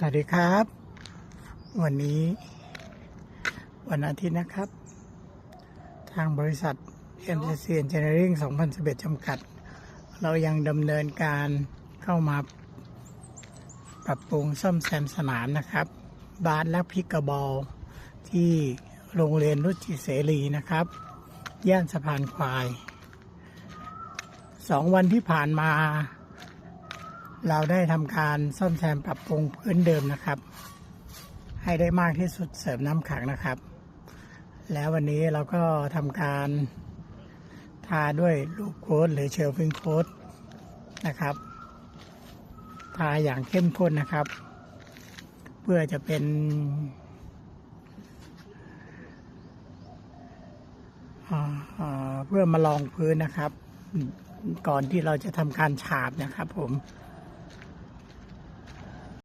สวัสดีครับ วันนี้วันอาทิตย์นะครับ ทางบริษัท MCC Engineering 2011จำกัด เรายังดำเนินการเข้ามาปรับปรุงซ่อมแซมสนามนะครับ บาสและพิกกบอลที่โรงเรียนรุจิเสรีนะครับ ย่านสะพานควาย สองวันที่ผ่านมา เราได้ทำการซ่อมแซมปรับปรุงพื้นเดิมนะครับ ให้ได้มากที่สุดเสริมน้ำขังนะครับ แล้ววันนี้เราก็ทำการทาด้วยลูกโค้ดหรือเชลฟิงโค้ดนะครับ ทาอย่างเข้มข้นนะครับ เพื่อจะเป็น เพื่อมาลองพื้นนะครับ ก่อนที่เราจะทำการฉาบนะครับผม